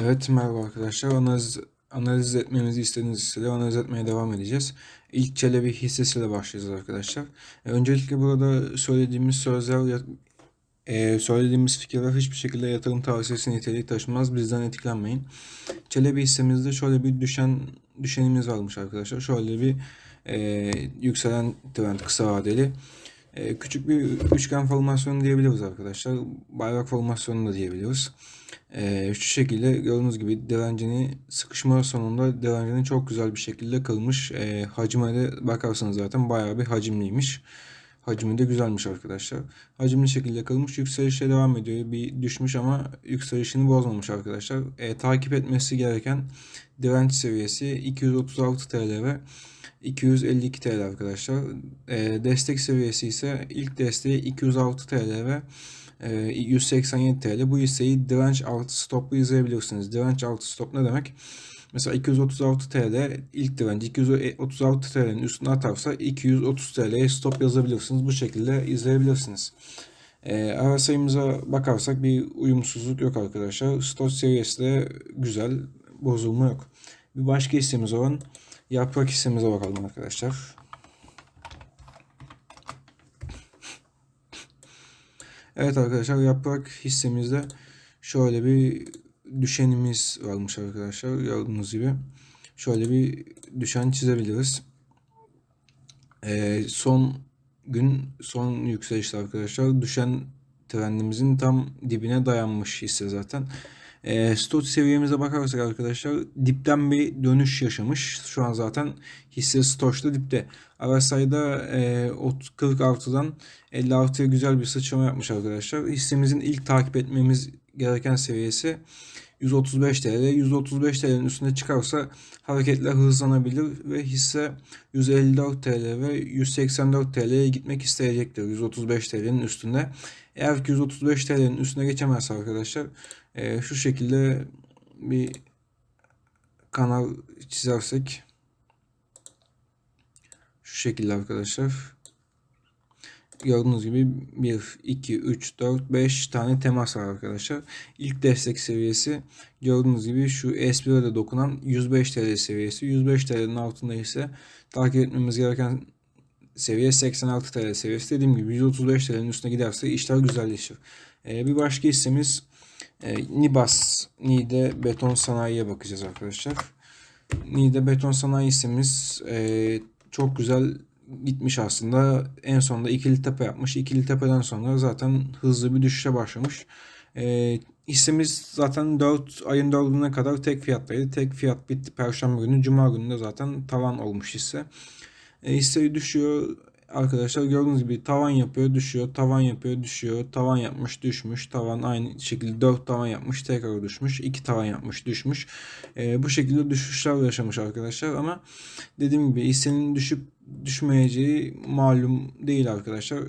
Evet merhaba arkadaşlar. Analiz, analiz etmemizi istediğiniz hisseleri analiz etmeye devam edeceğiz. İlk Çelebi hissesiyle başlayacağız arkadaşlar. E, öncelikle burada söylediğimiz sözler, e, söylediğimiz fikirler hiçbir şekilde yatırım tavsiyesi niteliği taşımaz. Bizden etkilenmeyin. Çelebi hissemizde şöyle bir düşen düşenimiz varmış arkadaşlar. Şöyle bir e, yükselen trend kısa vadeli. E, küçük bir üçgen formasyonu diyebiliriz arkadaşlar. Bayrak formasyonu da diyebiliriz. E, şu şekilde gördüğünüz gibi direncini sıkışma sonunda direncini çok güzel bir şekilde kırmış. E, hacime de bakarsanız zaten bayağı bir hacimliymiş. Hacmi de güzelmiş arkadaşlar. Hacimli şekilde kırılmış. Yükselişe devam ediyor. Bir düşmüş ama yükselişini bozmamış arkadaşlar. E, takip etmesi gereken direnç seviyesi 236 TL ve 252 TL arkadaşlar. E, destek seviyesi ise ilk desteği 206 TL ve e, 187 TL. Bu hisseyi direnç altı stoplu izleyebilirsiniz. Direnç altı stop ne demek? Mesela 236 TL ilk direnci 236 TL'nin üstüne atarsa 230 TL'ye stop yazabilirsiniz. Bu şekilde izleyebilirsiniz. E, RSI'mize bakarsak bir uyumsuzluk yok arkadaşlar. Stop seviyesi de güzel. Bozulma yok. Bir başka hissemiz olan yaprak hissemize bakalım arkadaşlar. Evet arkadaşlar yaprak hissemizde şöyle bir düşenimiz varmış arkadaşlar. Gördüğünüz gibi şöyle bir düşen çizebiliriz. Ee, son gün son yükselişte arkadaşlar düşen trendimizin tam dibine dayanmış hisse zaten. E, stot seviyemize bakarsak arkadaşlar dipten bir dönüş yaşamış. Şu an zaten hisse stoçta dipte. RSI'da e, 46'dan 56'ya güzel bir sıçrama yapmış arkadaşlar. Hissemizin ilk takip etmemiz gereken seviyesi 135 TL. 135 TL'nin üstüne çıkarsa hareketler hızlanabilir ve hisse 154 TL ve 184 TL'ye gitmek isteyecektir 135 TL'nin üstünde. Eğer ki 135 TL'nin üstüne geçemezse arkadaşlar e, şu şekilde bir kanal çizersek şu şekilde arkadaşlar gördüğünüz gibi 1, 2, 3, 4, 5 tane temas var arkadaşlar. İlk destek seviyesi gördüğünüz gibi şu S1'e de dokunan 105 TL seviyesi. 105 TL'nin altında ise takip etmemiz gereken seviye 86 TL seviyesi. Dediğim gibi 135 TL'nin üstüne giderse işler güzelleşir. Ee, bir başka hissemiz e, Nibas, Niğde Beton Sanayi'ye bakacağız arkadaşlar. Niğde Beton Sanayi hissemiz e, çok güzel gitmiş aslında. En sonunda ikili tepe yapmış. İkili tepeden sonra zaten hızlı bir düşüşe başlamış. E, hissemiz zaten 4 ayın 4'üne kadar tek fiyattaydı. Tek fiyat bitti. Perşembe günü, Cuma günü de zaten tavan olmuş hisse. E, hisse düşüyor. Arkadaşlar gördüğünüz gibi tavan yapıyor, düşüyor, tavan yapıyor, düşüyor, tavan yapmış, düşmüş, tavan aynı şekilde 4 tavan yapmış, tekrar düşmüş, 2 tavan yapmış, düşmüş. E, bu şekilde düşüşler yaşamış arkadaşlar ama dediğim gibi hissenin düşüp düşmeyeceği malum değil arkadaşlar.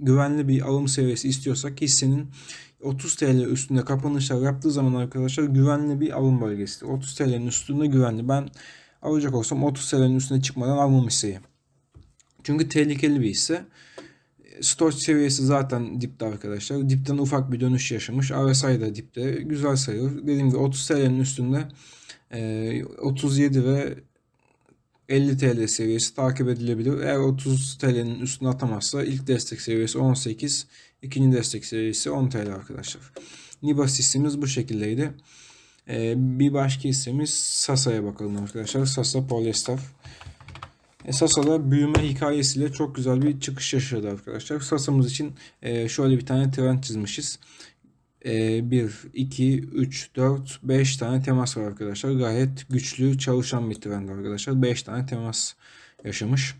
Güvenli bir alım seviyesi istiyorsak hissenin 30 TL üstünde kapanışlar yaptığı zaman arkadaşlar güvenli bir alım bölgesidir. 30 TL'nin üstünde güvenli. Ben alacak olsam 30 TL'nin üstüne çıkmadan almam hisseyi. Çünkü tehlikeli bir hisse. Storage seviyesi zaten dipte arkadaşlar. Dipten ufak bir dönüş yaşamış. RSI da dipte. Güzel sayılır. Dediğim gibi 30 TL'nin üstünde 37 ve 50 TL seviyesi takip edilebilir. Eğer 30 TL'nin üstüne atamazsa ilk destek seviyesi 18, ikinci destek seviyesi 10 TL arkadaşlar. Nibas hissemiz bu şekildeydi. Ee, bir başka hissemiz Sasa'ya bakalım arkadaşlar. Sasa Polyester. Sasa'da büyüme hikayesiyle çok güzel bir çıkış yaşadı arkadaşlar. Sasa'mız için e, şöyle bir tane trend çizmişiz. 1, 2, 3, 4, 5 tane temas var arkadaşlar. Gayet güçlü çalışan bir trend arkadaşlar. 5 tane temas yaşamış.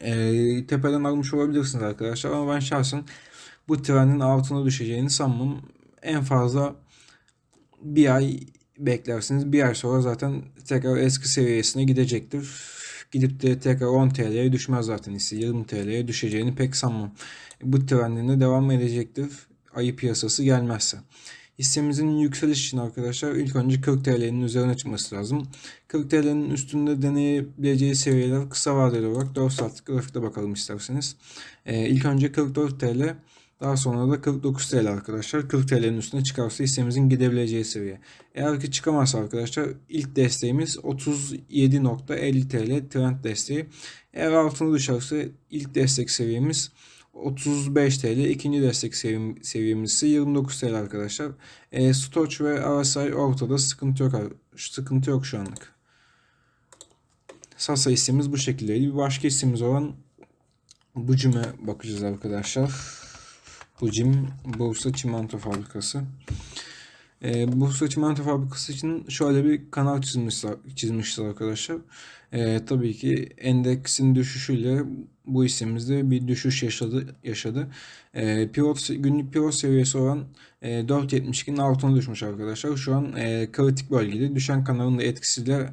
E, tepeden almış olabilirsiniz arkadaşlar ama ben şahsen bu trendin altına düşeceğini sanmam. En fazla bir ay beklersiniz. Bir ay sonra zaten tekrar eski seviyesine gidecektir. Gidip de tekrar 10 TL'ye düşmez zaten hisse. 20 TL'ye düşeceğini pek sanmam. Bu trendinde devam edecektir ayı piyasası gelmezse. Hissemizin yükseliş için arkadaşlar ilk önce 40 TL'nin üzerine çıkması lazım. 40 TL'nin üstünde deneyebileceği seviyeler kısa vadeli olarak 4 saatlik grafikte bakalım isterseniz. Ee, ilk önce 44 TL Daha sonra da 49 TL arkadaşlar. 40 TL'nin üstüne çıkarsa hissemizin gidebileceği seviye. Eğer ki çıkamazsa arkadaşlar ilk desteğimiz 37.50 TL trend desteği. Eğer altına düşerse ilk destek seviyemiz 35 TL. ikinci destek seviyem- seviyemiz ise 29 TL arkadaşlar. E, Stoch ve RSI ortada sıkıntı yok. Sıkıntı yok şu anlık. Sasa hissemiz bu şekildeydi. Bir başka hissemiz olan Bucim'e bakacağız arkadaşlar. Bucim Bursa Çimento Fabrikası. E, Bursa Çimento Fabrikası için şöyle bir kanal çizmişler, çizmişler arkadaşlar. E, tabii ki endeksin düşüşüyle bu hissemizde bir düşüş yaşadı. yaşadı. E, pivot, günlük pivot seviyesi olan e, 4.72'nin altına düşmüş arkadaşlar. Şu an e, kritik bölgede. Düşen kanalın da etkisiyle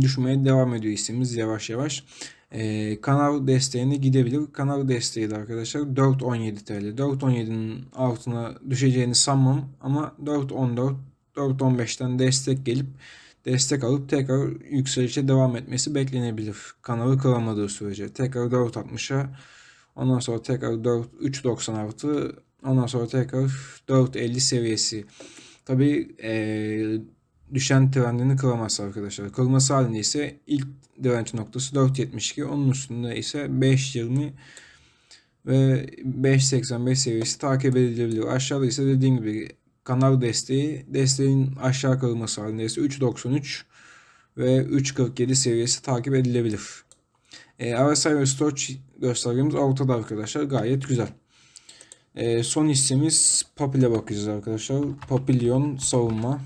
düşmeye devam ediyor hissemiz yavaş yavaş. Ee, kanal desteğine gidebilir. Kanal desteği de arkadaşlar 4.17 TL. 4.17'nin altına düşeceğini sanmam ama 4.14 4.15'ten destek gelip destek alıp tekrar yükselişe devam etmesi beklenebilir. Kanalı kıramadığı sürece. Tekrar 4.60'a ondan sonra tekrar 4 3.96 ondan sonra tekrar 4.50 seviyesi. Tabii eee düşen trendini kıramazsa arkadaşlar. Kırması halinde ise ilk direnç noktası 4.72. Onun üstünde ise 5.20 ve 5.85 seviyesi takip edilebilir. Aşağıda ise dediğim gibi kanal desteği desteğin aşağı kırılması halinde ise 3.93 ve 3.47 seviyesi takip edilebilir. E, RSI ve Stoch göstergemiz ortada arkadaşlar. Gayet güzel. E, son hissemiz Papil'e bakacağız arkadaşlar. Papilyon savunma.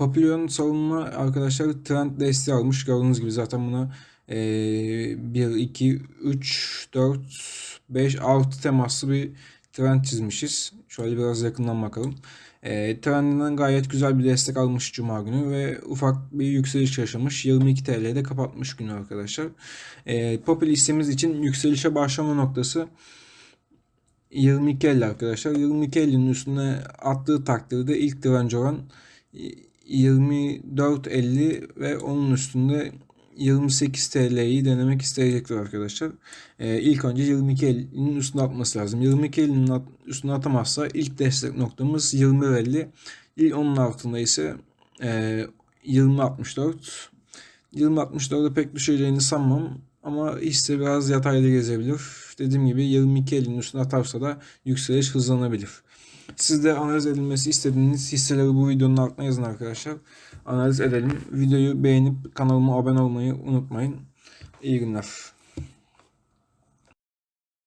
Papillon savunma arkadaşlar trend desteği almış. Gördüğünüz gibi zaten buna e, 1, 2, 3, 4, 5, 6 temaslı bir trend çizmişiz. Şöyle biraz yakından bakalım. E, trendinden gayet güzel bir destek almış Cuma günü ve ufak bir yükseliş yaşamış. 22 TL'de kapatmış günü arkadaşlar. E, Popül hissemiz için yükselişe başlama noktası 22.50 arkadaşlar. 22.50'nin üstüne attığı takdirde ilk direnci olan 24.50 ve onun üstünde 28 TL'yi denemek isteyecektir arkadaşlar. Ee, ilk önce 22.50'nin üstüne atması lazım. 22.50'nin at, üstüne atamazsa ilk destek noktamız 20.50. İlk onun altında ise e, 20.64. 20.64'da pek düşeceğini sanmam. Ama hisse biraz yatayda gezebilir. Dediğim gibi 22.50'nin üstüne atarsa da yükseliş hızlanabilir. Siz de analiz edilmesi istediğiniz hisseleri bu videonun altına yazın arkadaşlar. Analiz edelim. Videoyu beğenip kanalıma abone olmayı unutmayın. İyi günler.